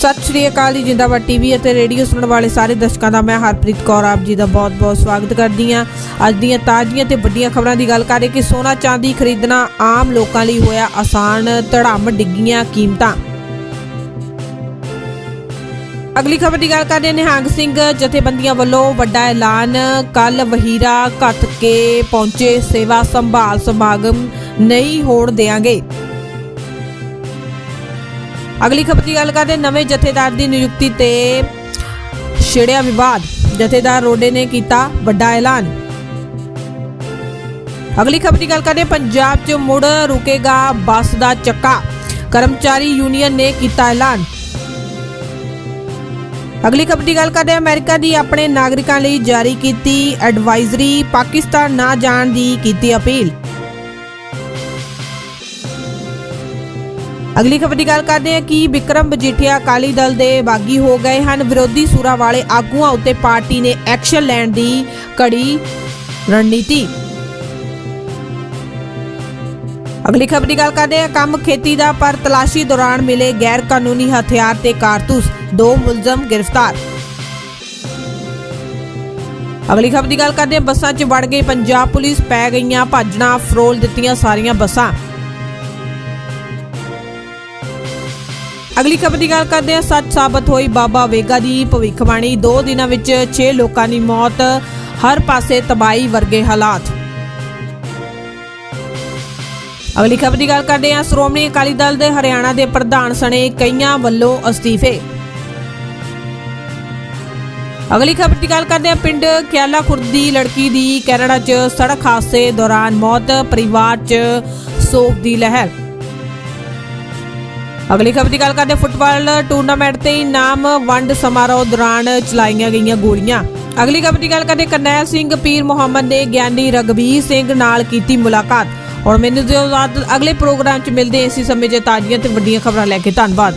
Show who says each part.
Speaker 1: ਸਤਿ ਸ਼੍ਰੀ ਅਕਾਲ ਜੀ, ਜਿੰਦਾਬਾਦ ਟੀਵੀ ਅਤੇ ਰੇਡੀਓ ਸੁਣਨ ਵਾਲੇ ਸਾਰੇ ਦਰਸ਼ਕਾਂ ਦਾ ਮੈਂ ਹਰਪ੍ਰੀਤ ਕੌਰ ਆਪ ਜੀ ਦਾ ਬਹੁਤ-ਬਹੁਤ ਸਵਾਗਤ ਕਰਦੀ ਹਾਂ। ਅੱਜ ਦੀਆਂ ਤਾਜ਼ੀਆਂ ਤੇ ਵੱਡੀਆਂ ਖਬਰਾਂ ਦੀ ਗੱਲ ਕਰੀਏ ਕਿ ਸੋਨਾ ਚਾਂਦੀ ਖਰੀਦਣਾ ਆਮ ਲੋਕਾਂ ਲਈ ਹੋਇਆ ਆਸਾਨ, ਧੜਾਮ, ਡਿੱਗੀਆਂ ਕੀਮਤਾਂ। ਅਗਲੀ ਖਬਰ ਦੀ ਗੱਲ ਕਰਦੇ ਨਿਹੰਗ ਸਿੰਘ ਜਥੇਬੰਦੀਆਂ ਵੱਲੋਂ ਵੱਡਾ ਐਲਾਨ। ਕੱਲ ਵਹੀਰਾ ਘੱਟ ਕੇ ਪਹੁੰਚੇ। ਸੇਵਾ ਸੰਭਾਲ ਸਮਾਗਮ ਨਹੀਂ ਹੋਣ ਦੇਾਂਗੇ ਅਗਲੀ ਖਬਰ ਦੀ ਗੱਲ ਕਰਦੇ ਨਵੇਂ ਜਥੇਦਾਰ ਦੀ ਨਿਯੁਕਤੀ ਤੇ ਛਿੜਿਆ ਵਿਵਾਦ। ਜਥੇਦਾਰ ਰੋਡੇ ਨੇ ਕੀਤਾ ਵੱਡਾ ਐਲਾਨ। ਅਗਲੀ ਖਬਰ ਦੀ ਗੱਲ ਕਰਦੇ ਪੰਜਾਬ 'ਚ ਮੁੜ ਰੁਕੇਗਾ ਬੱਸ ਦਾ ਚੱਕਾ। ਕਰਮਚਾਰੀ ਯੂਨੀਅਨ ਨੇ ਕੀਤਾ ਐਲਾਨ। ਅਗਲੀ ਖਬਰ ਦੀ ਗੱਲ ਕਰਦੇ ਹਾਂ, ਅਮਰੀਕਾ ਦੀ ਆਪਣੇ ਨਾਗਰਿਕਾਂ ਲਈ ਜਾਰੀ ਕੀਤੀ ਐਡਵਾਈਜ਼ਰੀ ਪਾਕਿਸਤਾਨ ਨਾ ਜਾਣ ਦੀ ਕੀਤੀ ਅਪੀਲ। ਅਗਲੀ ਖਬਰ ਦੀ ਗੱਲ ਕਰਦੇ ਹਾਂ ਕਿ ਵਿਕਰਮ ਮਜੀਠੀਆ ਅਕਾਲੀ ਦਲ ਦੇ ਬਾਗੀ ਹੋ ਗਏ ਹਨ। ਵਿਰੋਧੀ ਸੂਰਾਂ ਵਾਲੇ ਆਗੂਆਂ ਉੱਤੇ ਪਾਰਟੀ ਨੇ ਐਕਸ਼ਨ ਲੈਣ ਦੀ ਕੜੀ ਰਣਨੀਤੀ। ਅਗਲੀ ਖਬਰ ਦੀ ਗੱਲ ਕਰਦੇ ਹਾਂ। ਕੰਮ ਖੇਤੀ ਦਾ ਪਰ ਤਲਾਸ਼ੀ ਦੌਰਾਨ ਮਿਲੇ ਗੈਰ ਕਾਨੂੰਨੀ ਹਥਿਆਰ ਤੇ ਕਾਰਤੂਸ, ਦੋ ਮੁਲਜ਼ਮ ਗ੍ਰਿਫਤਾਰ। ਅਗਲੀ ਖਬਰ ਦੀ ਗੱਲ ਕਰਦੇ ਹਾਂ। ਬੱਸਾਂ 'ਚ ਵੜ ਗਈ ਪੰਜਾਬ ਪੁਲਿਸ, ਪੈ ਗਈਆਂ ਭਾਜਣਾ ਫਰੋਲ ਦਿੱਤੀਆਂ ਸਾਰੀਆਂ ਬੱਸਾਂ। ਅਗਲੀ ਖਬਰ ਦੀ ਗੱਲ ਕਰਦੇ ਹਾਂ। ਸੱਚ ਸਾਬਤ ਹੋਈ ਬਾਬਾ ਵੇਗਾ ਦੀ ਭਵਿੱਖਬਾਣੀ। 2 ਦਿਨਾਂ ਵਿੱਚ 6 ਲੋਕਾਂ ਦੀ ਮੌਤ, ਹਰ ਪਾਸੇ ਤਬਾਈ ਵਰਗੇ ਹਾਲਾਤ। ਅਗਲੀ ਖਬਰ ਦੀ ਗੱਲ ਕਰਦੇ ਹਾਂ। ਸ਼੍ਰੋਮਣੀ ਅਕਾਲੀ ਦਲ ਦੇ ਹਰਿਆਣਾ ਦੇ ਪ੍ਰਧਾਨ ਸਣੇ ਕਈਆਂ ਵੱਲੋਂ ਅਸਤੀਫੇ। ਅਗਲੀ ਖਬਰ ਦੀ ਗੱਲ ਕਰਦੇ ਹਾਂ। ਪਿੰਡ ਕਿਆਲਾ ਖੁਰਦ ਦੀ ਲੜਕੀ ਦੀ ਕੈਨੇਡਾ 'ਚ ਸੜਕ ਹਾਦਸੇ ਦੌਰਾਨ ਮੌਤ, ਪਰਿਵਾਰ 'ਚ ਸੋਗ ਦੀ ਲਹਿਰ। ਅਗਲੀ ਖਬਰ ਦੀ ਗੱਲ ਕਰਦੇ ਫੁੱਟਬਾਲ ਟੂਰਨਾਮੈਂਟ ਤੇ ਇਨਾਮ ਵੰਡ ਸਮਾਰੋਹ ਦੌਰਾਨ ਚਲਾਈਆਂ ਗਈਆਂ ਗੋਲੀਆਂ। ਅਗਲੀ ਖਬਰ ਦੀ ਗੱਲ ਕਰਦੇ ਕਰਨੈਲ ਸਿੰਘ, ਪੀਰ ਮੁਹੰਮਦ ਨੇ ਗਿਆਨੀ ਰਗਬੀਰ ਸਿੰਘ ਨਾਲ ਕੀਤੀ ਮੁਲਾਕਾਤ। ਔਰ ਮੈਨੂੰ ਦਿਓ ਇਜਾਜ਼ਤ ਅਗਲੇ ਪ੍ਰੋਗਰਾਮ 'ਚ ਮਿਲਦੇ ਹਾਂ ਇਸੇ ਸਮੇਂ ਜੇ ਤਾਜ਼ੀਆਂ ਤੇ ਵੱਡੀਆਂ ਖਬਰਾਂ ਲੈ ਕੇ ਧੰਨਵਾਦ।